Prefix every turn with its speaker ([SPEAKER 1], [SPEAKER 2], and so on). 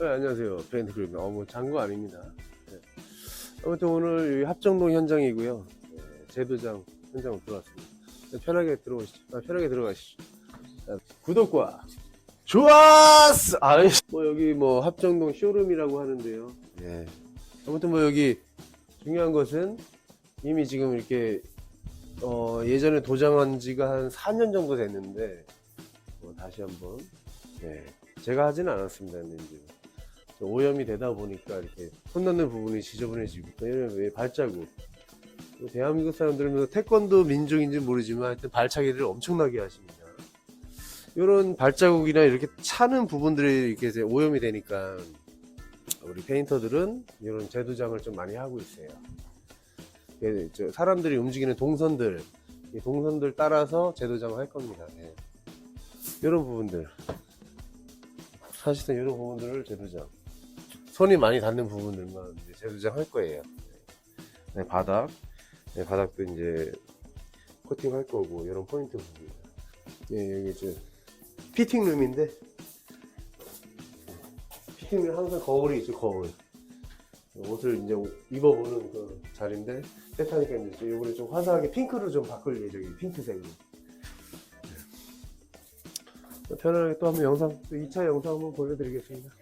[SPEAKER 1] 네, 안녕하세요. 페인트그룹입니다. 어, 뭐, 장거 아닙니다. 네. 아무튼 오늘 합정동 현장이고요. 네, 제도장 현장으로 들어왔습니다. 네, 편하게 들어오시죠. 아, 편하게 들어가시죠. 자, 구독과 좋았어! 아이, 뭐, 여기 뭐, 합정동 쇼룸이라고 하는데요. 네. 아무튼 뭐, 여기 중요한 것은 이미 지금 이렇게, 어, 예전에 도장한 지가 한 4년 정도 됐는데, 뭐 다시 한번, 네. 제가 하진 않았습니다. 이제 오염이 되다 보니까 이렇게 손 넣는 부분이 지저분해지고 왜 발자국 뭐 대한민국 사람들은 뭐 태권도 민족인지 모르지만 하여튼 발차기를 엄청나게 하십니다. 이런 발자국이나 이렇게 차는 부분들이 이렇게 오염이 되니까 우리 페인터들은 이런 재도장을 좀 많이 하고 있어요. 예, 저 사람들이 움직이는 동선들, 이 동선들 따라서 재도장을 할 겁니다. 예. 이런 부분들. 사실은 이런 부분들을 재도장. 손이 많이 닿는 부분들만 이제 재도장 할 거예요. 네, 바닥. 네, 바닥도 이제 코팅 할 거고, 이런 포인트 부분. 네, 여기 이제 피팅 룸인데, 피팅 룸 항상 거울이 있죠, 거울. 옷을 이제 입어보는 그 자리인데, 때타니까 이제 이번에 좀 화사하게 핑크로 좀 바꿀 예정이에요, 핑크색으로. 편안하게 또 한번 영상, 또 2차 영상 한번 보여드리겠습니다.